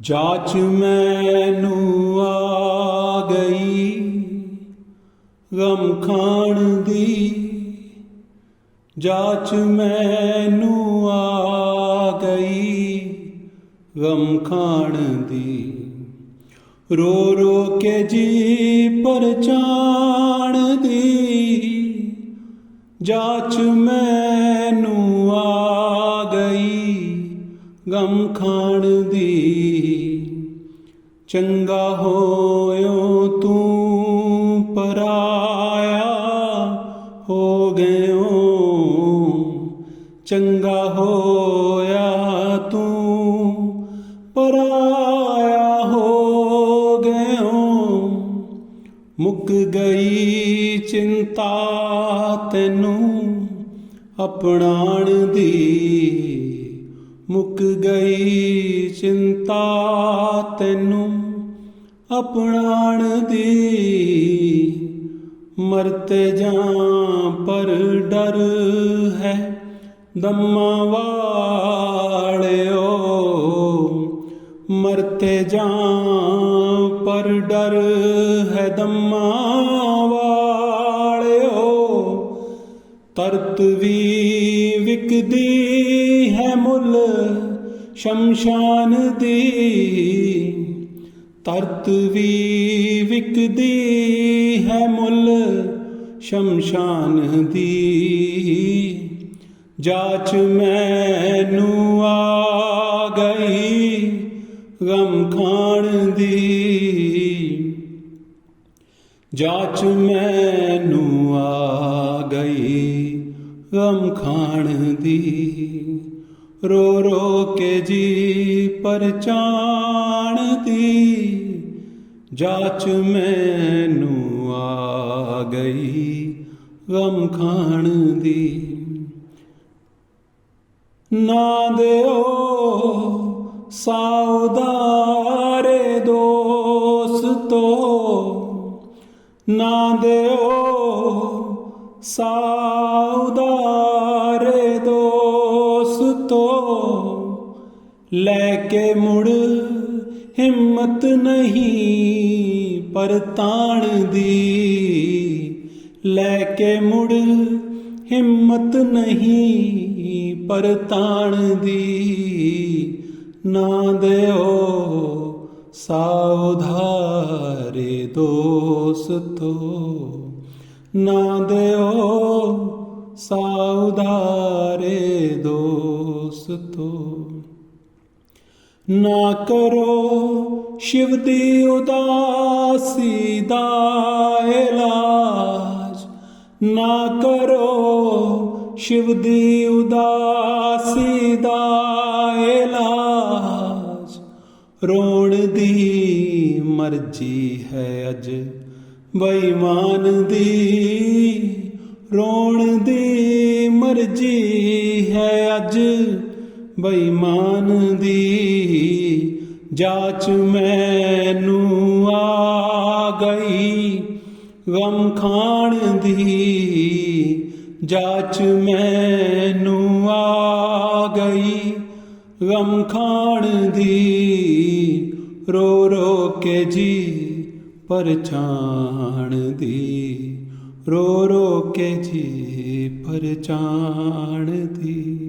ਜਾਚ ਮੈਨੂੰ ਆ ਗਈ। ਗਮ ਖਾਣ ਦੀ ਜਾਚ ਮੈਨੂੰ ਆ ਗਈ। ਗਮ ਖਾਣ ਦੀ ਰੋ ਰੋ ਕੇ ਜੀ ਪਰਚਾਣ ਦੀ ਜਾਚ ਮੈਂ ਗਮ ਖਾਣ ਦੀ। ਚੰਗਾ ਹੋਇਓ ਤੂੰ ਪਰਾਇਆ ਹੋ ਗਇਓ। ਚੰਗਾ ਹੋਇਆ ਤੂੰ ਪਰਾਇਆ ਹੋ ਗਇਓ। ਮੁੱਕ ਗਈ ਚਿੰਤਾ ਤੈਨੂੰ ਅਪਣਾਣ ਦੀ। ਮੁੱਕ ਗਈ ਚਿੰਤਾ ਤੈਨੂੰ ਅਪਣਾਣ ਦੀ। ਮਰਤੇ ਜਾਂ ਪਰ ਡਰ ਹੈ ਦਮਾਂ ਵਾਲਿਓ। ਮਰਤੇ ਜਾਂ ਪਰ ਡਰ ਹੈ ਦਮਾਂ ਵਾਲਿਓ। ਤਰਤ ਵੀ ਵਿਕਦੀ ਸ਼ਮਸ਼ਾਨ ਦੀ ਤਰਤ ਵੀ ਵਿਕਦੀ ਹੈ ਮੁੱਲ ਸ਼ਮਸ਼ਾਨ ਦੀ। ਜਾਚ ਮੈਨੂੰ ਆ ਗਈ ਗਮ ਖਾਣ ਦੀ। ਜਾਚ ਮੈਨੂੰ ਆ ਗਈ ਗਮ ਖਾਣ ਦੀ। ਰੋ ਰੋ ਕੇ ਜੀ ਪਰਚਾਣ ਦੀ। ਜਾਚ ਮੈਨੂੰ ਆ ਗਈ ਗਮ ਖਾਣ ਦੀ। ਨਾ ਦਿਓ ਸਾਉਦਾਰੇ ਦੋਸਤੋ। ਨਾ ਦਿਓ ਸਾਉਦਾਰੇ ਲੈ ਕੇ ਮੁੜ ਹਿੰਮਤ ਨਹੀਂ ਪਰਤਾਣ ਦੀ। ਲੈ ਕੇ ਮੁੜ ਹਿੰਮਤ ਨਹੀਂ ਪਰਤਾਣ ਦੀ। ਨਾ ਦਿਓ ਸਾਉਧਾਰੇ ਦੋਸਤੋ। ਨਾ ਦਿਓ ਸਾਉਧਾਰੇ ਦੋਸਤੋ। ਨਾ ਕਰੋ ਸ਼ਿਵ ਦੀ ਉਦਾਸੀ ਦਾ ਇਲਾਜ। ਨਾ ਕਰੋ ਸ਼ਿਵ ਦੀ ਉਦਾਸੀ ਦਾ ਇਲਾਜ। ਰੋਣ ਦੀ ਮਰਜ਼ੀ ਹੈ ਅਜ। ਬੇਈਮਾਨ ਦੀ ਰੋਣ ਦੀ ਮਰਜ਼ੀ ਹੈ ਅੱਜ। ਬੇਈਮਾਨ ਦੀ ਜਾਚ ਮੈਨੂੰ ਆ ਗਈ। ਗਮ ਖਾਣ ਦੀ ਜਾਚ ਮੈਨੂੰ ਆ ਗਈ। ਗਮ ਖਾਣ ਦੀ ਰੋ ਰੋ ਕੇ ਜੀ ਪਰਛਾਣ ਦੀ। ਰੋ ਰੋ ਕੇ ਜੀ ਪਰਛਾਣ ਦੀ।